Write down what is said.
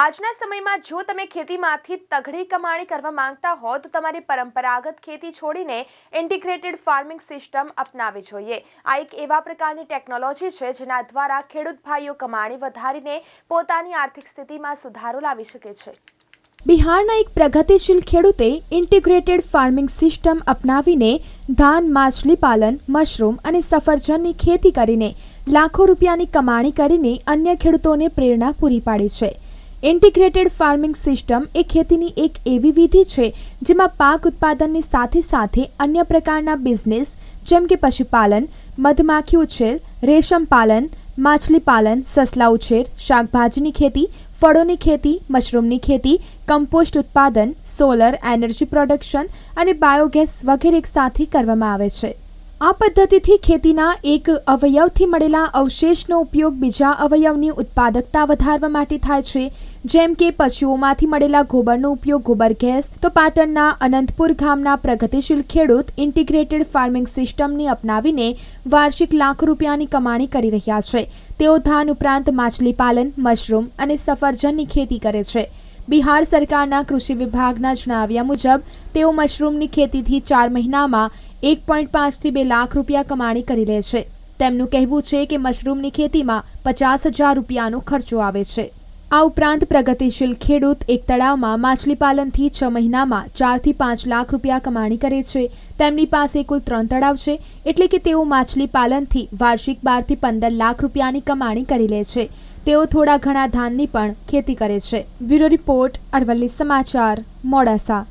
આજના સમયમાં જો તમે ખેતીમાંથી તગડી કમાણી કરવા માંગતા હો, તો તમારી પરંપરાગત ખેતી છોડીને ઇન્ટિગ્રેટેડ ફાર્મિંગ સિસ્ટમ અપનાવવી જોઈએ. આ એક એવા પ્રકારની ટેકનોલોજી છે જેના દ્વારા ખેડૂત ભાઈઓ કમાણી વધારીને પોતાની આર્થિક સ્થિતિમાં સુધારો લાવી શકે છે. બિહારના એક પ્રગતિશીલ ખેડૂતે ઇન્ટિગ્રેટેડ ફાર્મિંગ સિસ્ટમ અપનાવીને ધાન, માછલી પાલન, મશરૂમ અને સફરજનની ખેતી કરીને લાખો રૂપિયાની કમાણી કરીને અન્ય ખેડૂતોને પ્રેરણા પૂરી પાડી છે. ઇન્ટિગ્રેટેડ ફાર્મિંગ સિસ્ટમ એ ખેતીની એક એવી વિધિ છે જેમાં પાક ઉત્પાદનની સાથે સાથે અન્ય પ્રકારના બિઝનેસ જેમ કે પશુપાલન, મધમાખી ઉછેર, રેશમ પાલન, માછલી પાલન, સસલા ઉછેર, શાકભાજીની ખેતી, ફળોની ખેતી, મશરૂમની ખેતી, કમ્પોસ્ટ ઉત્પાદન, સોલર એનર્જી પ્રોડક્શન અને બાયોગેસ વગેરે એકસાથે કરવામાં આવે છે. આ પદ્ધતિથી ખેતીના એક અવયવથી મળેલા અવશેષનો ઉપયોગ બીજા અવયવની ઉત્પાદકતા વધારવા માટે થાય છે. જેમ કે પશુઓમાંથી મળેલા ગોબરનો ઉપયોગ ગોબર ગેસ, તો પાટણના અનંતપુર ગામના પ્રગતિશીલ ખેડૂત ઇન્ટિગ્રેટેડ ફાર્મિંગ સિસ્ટમની અપનાવીને વાર્ષિક લાખ રૂપિયાની કમાણી કરી રહ્યા છે. તેઓ ધાન ઉપરાંત માછલી પાલન, મશરૂમ અને સફરજનની ખેતી કરે છે. બિહાર સરકારના કૃષિ વિભાગના જણાવ્યા મુજબ, તેઓ મશરૂમની ખેતીથી ચાર મહિનામાં એક પોઈન્ટ પાંચથી બે લાખ રૂપિયા કમાણી કરી લે છે. તેમનું કહેવું છે કે મશરૂમની ખેતીમાં પચાસ હજાર રૂપિયાનો ખર્ચો આવે છે. આ ઉપરાંત પ્રગતિશીલ ખેડૂત એક તળાવમાં માછલી પાલનથી છ મહિનામાં ચારથી પાંચ લાખ રૂપિયા કમાણી કરે છે. તેમની પાસે કુલ ત્રણ તળાવ છે, એટલે કે તેઓ માછલી પાલનથી વાર્ષિક બારથી પંદર લાખ રૂપિયાની કમાણી કરી લે છે. તેઓ થોડા ઘણા ધાનની પણ ખેતી કરે છે. બ્યુરો રિપોર્ટ અરવલ્લી સમાચાર, મોડાસા.